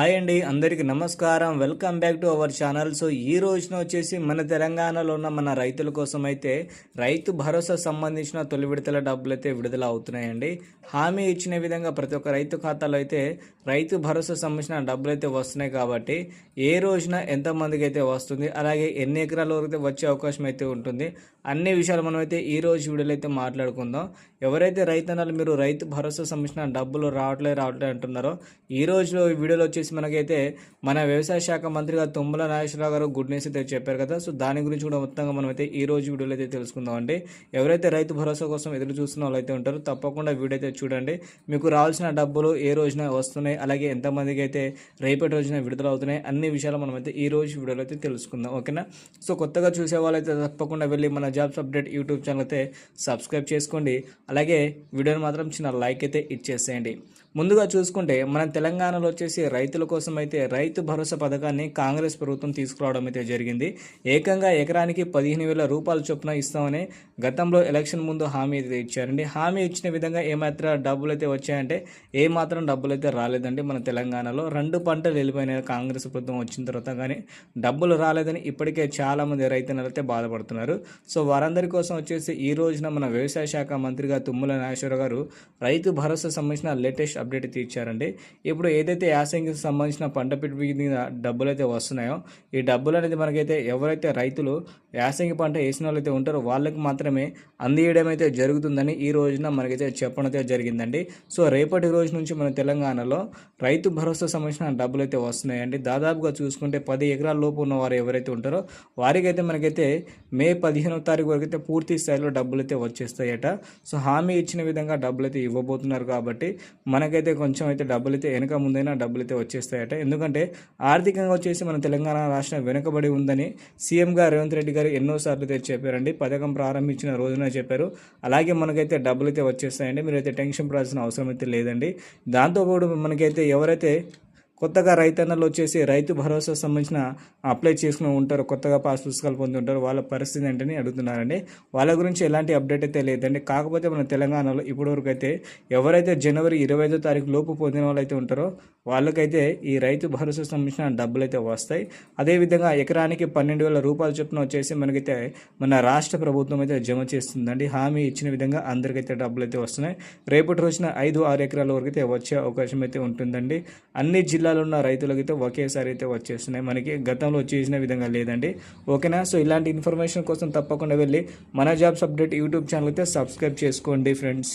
Hi అండి అందరికీ నమస్కారం. Welcome back to our channel. So ఈ రోజున వచ్చేసి మన తెలంగాణలో ఉన్న మన రైతుల కోసం అయితే రైతు భరోసా సంబంధించిన తొలి విడతల డబ్బులు అయితే విడుదల అవుతున్నాయండి. హామీ ఇచ్చిన విధంగా ప్రతి ఒక్క రైతు ఖాతాలో అయితే రైతు భరోసా సంబంధించిన డబ్బులు అయితే వస్తున్నాయి కాబట్టి ఏ రోజున ఎంతమందికి అయితే వస్తుంది అలాగే ఎన్ని ఎకరాల వరకు అయితే వచ్చే అవకాశం అయితే ఉంటుంది అన్ని విషయాలు మనం అయితే ఈ రోజు వీడియోలో అయితే మాట్లాడుకుందాం. ఎవరైతే రైతన్నలు మీరు రైతు భరోసా సంబంధించిన డబ్బులు రావట్లే రావట్లే అంటున్నారో ఈ రోజులో వీడియోలో వచ్చేసి మనకైతే మన వ్యవసాయ శాఖ మంత్రిగా తుమ్మల నాగేశ్వరరావు గారు గుడ్ న్యూస్ అయితే చెప్పారు కదా. సో దాని గురించి కూడా మొత్తంగా మనం అయితే ఈ రోజు వీడియోలో అయితే తెలుసుకుందాం అండి. ఎవరైతే రైతు భరోసా కోసం ఎదురు చూస్తున్న వాళ్ళు అయితే ఉంటారో తప్పకుండా వీడియో అయితే చూడండి. మీకు రావాల్సిన డబ్బులు ఏ రోజున వస్తున్నాయి అలాగే ఎంతమందికి అయితే రేపటి రోజున విడుదల అవుతున్నాయి అన్ని విషయాలు మనం అయితే ఈ రోజు వీడియోలో అయితే తెలుసుకుందాం. ఓకేనా? సో కొత్తగా చూసే వాళ్ళైతే తప్పకుండా వెళ్ళి మన జాబ్స్ అప్డేట్ యూట్యూబ్ ఛానల్ అయితే సబ్స్క్రైబ్ చేసుకోండి. అలాగే వీడియోని మాత్రం చిన్న లైక్ అయితే ఇచ్చేసేయండి. ముందుగా చూసుకుంటే మన తెలంగాణలో వచ్చేసి రైతుల కోసం అయితే రైతు భరోసా పథకాన్ని కాంగ్రెస్ ప్రభుత్వం తీసుకురావడం అయితే జరిగింది. ఏకంగా ఎకరానికి పదిహేను వేల రూపాయల చొప్పున ఇస్తామని గతంలో ఎలక్షన్ ముందు హామీ అయితే ఇచ్చారండి. హామీ ఇచ్చిన విధంగా ఏమాత్రం డబ్బులు అయితే వచ్చాయంటే ఏ మాత్రం డబ్బులు అయితే రాలేదండి మన తెలంగాణలో. రెండు పంటలు వెళ్ళిపోయినాయి కాంగ్రెస్ ప్రభుత్వం వచ్చిన తర్వాత కానీ డబ్బులు రాలేదని ఇప్పటికే చాలామంది రైతులు అయితే బాధపడుతున్నారు. సో వారందరి కోసం వచ్చేసి ఈ రోజున మన వ్యవసాయ శాఖ మంత్రిగా తుమ్మల నాగేశ్వర గారు రైతు భరోసా సంబంధించిన లేటెస్ట్ అప్డేట్ అయితే ఇచ్చారండి ఇప్పుడు ఏదైతే యాసంగికి సంబంధించిన పంట పెట్టుబడి డబ్బులు అయితే వస్తున్నాయో ఈ డబ్బులు అనేది మనకైతే ఎవరైతే రైతులు యాసంగి పంట వేసిన వాళ్ళు అయితే ఉంటారో వాళ్ళకి మాత్రమే అందియడం అయితే జరుగుతుందని ఈ రోజున మనకైతే చెప్పడం అయితే జరిగిందండి. సో రేపటి రోజు నుంచి మన తెలంగాణలో రైతు భరోసా సంబంధించిన డబ్బులు అయితే వస్తున్నాయండి. దాదాపుగా చూసుకుంటే పది ఎకరాల లోపు ఉన్న వారు ఎవరైతే ఉంటారో వారికైతే మనకైతే మే పదిహేనో తారీఖు వరకు అయితే పూర్తి స్థాయిలో డబ్బులు అయితే వచ్చేస్తాయట. సో హామీ ఇచ్చిన విధంగా డబ్బులు అయితే ఇవ్వబోతున్నారు కాబట్టి మనకైతే కొంచెం అయితే డబ్బులు అయితే వెనక ముందైనా డబ్బులు అయితే వచ్చేస్తాయట. ఎందుకంటే ఆర్థికంగా వచ్చేసి మన తెలంగాణ రాష్ట్రం వెనుకబడి ఉందని సీఎం గారు రేవంత్ రెడ్డి గారు ఎన్నోసార్లు అయితే చెప్పారండి. పథకం ప్రారంభించిన రోజున చెప్పారు. అలాగే మనకైతే డబ్బులు అయితే వచ్చేస్తాయండి. మీరైతే టెన్షన్ పడాల్సిన అవసరం అయితే లేదండి. దాంతోపాటు మనకైతే ఎవరైతే కొత్తగా రైతన్నలు వచ్చేసి రైతు భరోసా సంబంధించిన అప్లై చేసుకుని ఉంటారు కొత్తగా పాస్ పుస్తకాలు పొంది ఉంటారు వాళ్ళ పరిస్థితి ఏంటని అడుగుతున్నారండి. వాళ్ళ గురించి ఎలాంటి అప్డేట్ అయితే లేదండి. కాకపోతే మన తెలంగాణలో ఇప్పటివరకు అయితే ఎవరైతే జనవరి ఇరవై ఐదో తారీఖు లోపు పొందిన వాళ్ళు అయితే ఉంటారో వాళ్ళకైతే ఈ రైతు భరోసా సంబంధించిన డబ్బులు అయితే వస్తాయి. అదేవిధంగా ఎకరానికి పన్నెండు వేల రూపాయల చొప్పున వచ్చేసి మనకైతే మన రాష్ట్ర ప్రభుత్వం అయితే జమ చేస్తుందండి. హామీ ఇచ్చిన విధంగా అందరికైతే డబ్బులు అయితే వస్తున్నాయి. రేపటి రోజున ఐదు ఆరు ఎకరాల వరకు అయితే వచ్చే అవకాశం అయితే ఉంటుందండి. అన్ని జిల్లా జిల్లాలో ఉన్న రైతులకైతే ఒకేసారి అయితే వచ్చేస్తున్నాయి. మనకి గతంలో చేసిన విధంగా లేదండి. ఓకేనా? సో ఇలాంటి ఇన్ఫర్మేషన్ కోసం తప్పకుండా వెళ్ళి మన జాబ్స్ అప్డేట్ యూట్యూబ్ ఛానల్ అయితే సబ్స్క్రైబ్ చేసుకోండి ఫ్రెండ్స్.